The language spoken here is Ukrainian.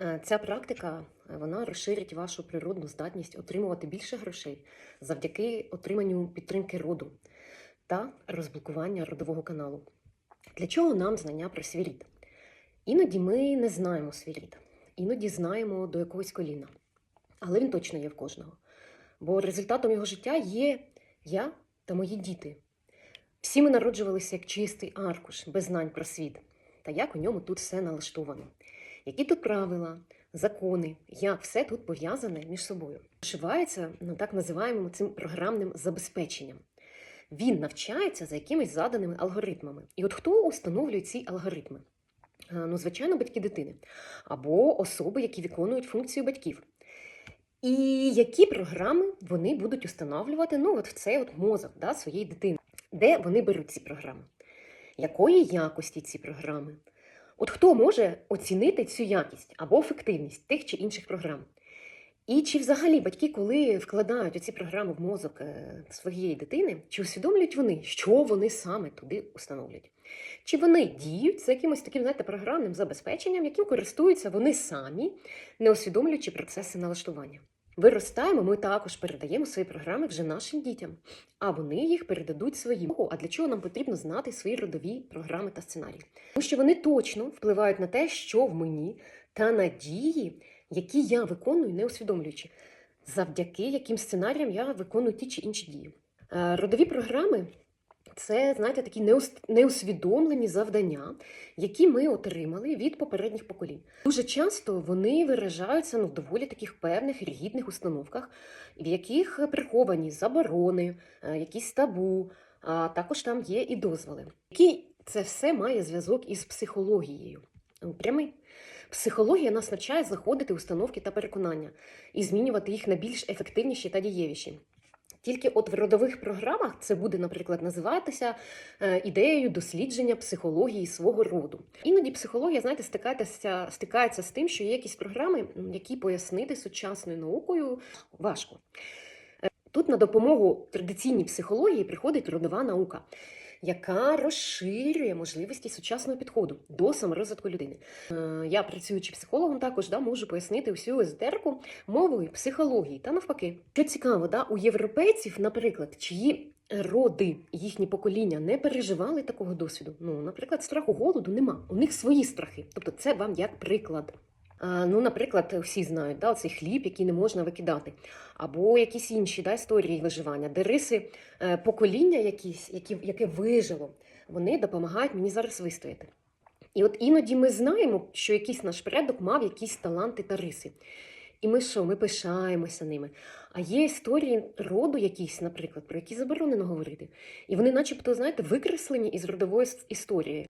Е, Ця практика е, вона розширить вашу природну здатність отримувати більше грошей завдяки отриманню підтримки роду та розблокування родового каналу. Для чого нам знання про свій рід? Іноді ми не знаємо свій іноді знаємо до якогось коліна, але він точно є в кожного. Бо результатом його життя є я та мої діти. Всі ми народжувалися як чистий аркуш, без знань про світ, та як у ньому тут все налаштовано. Які тут правила, закони, як все тут пов'язане між собою. Вшивається на так називаємо цим програмним забезпеченням. Він навчається за якимись заданими алгоритмами. І от хто установлює ці алгоритми? Е, Ну, звичайно, батьки дитини або особи, які виконують функцію батьків. І які програми вони будуть установлювати ну, от в цей от мозок да, своєї дитини, де вони беруть ці програми? Якої якості ці програми? От хто може оцінити цю якість або ефективність тих чи інших програм? І чи взагалі батьки, коли вкладають оці програми в мозок е, своєї дитини, чи усвідомлюють вони, що вони саме туди установлять? Чи вони діють за якимось таким, знаєте, програмним забезпеченням, яким користуються вони самі, не усвідомлюючи процеси налаштування? Виростаємо, ми також передаємо свої програми вже нашим дітям, а вони їх передадуть своїм. А для чого нам потрібно знати свої родові програми та сценарії? Тому що вони точно впливають на те, що в мені, та надії, які я виконую, не усвідомлюючи, завдяки яким сценаріям я виконую ті чи інші дії. Е, Родові програми це, знаєте, такі неус- неусвідомлені завдання, які ми отримали від попередніх поколінь. Дуже часто вони виражаються ну, в доволі таких певних рігідних установках, в яких приховані заборони, е, якісь табу, а також там є і дозволи. Які це все має зв'язок із психологією. Ну, Прямий. Психологія нас навчає знаходити установки та переконання і змінювати їх на більш ефективніші та дієвіші. Тільки от в родових програмах це буде, наприклад, називатися е, ідеєю дослідження психології свого роду. Іноді психологія, знаєте, стикається, стикається з тим, що є якісь програми, які пояснити сучасною наукою важко. Е, Тут на допомогу традиційній психології приходить родова наука, яка розширює можливості сучасного підходу до саморозвитку людини. Е, Я, працюючи психологом, також да, можу пояснити всю езотерику мовою психології та навпаки. Що цікаво, да, у європейців, наприклад, чиї роди, їхні покоління не переживали такого досвіду. Ну, наприклад, страху голоду нема. У них свої страхи. Тобто, це вам як приклад. А, ну, наприклад, всі знають да, цей хліб, який не можна викидати, або якісь інші да, історії виживання, де риси е, покоління, якісь, які, яке вижило, вони допомагають мені зараз вистояти. І от іноді ми знаємо, що якийсь наш предок мав якісь таланти та риси. І ми що, ми пишаємося ними. А є історії роду якісь, наприклад, про які заборонено говорити. І вони, начебто, знаєте, викреслені із родової історії.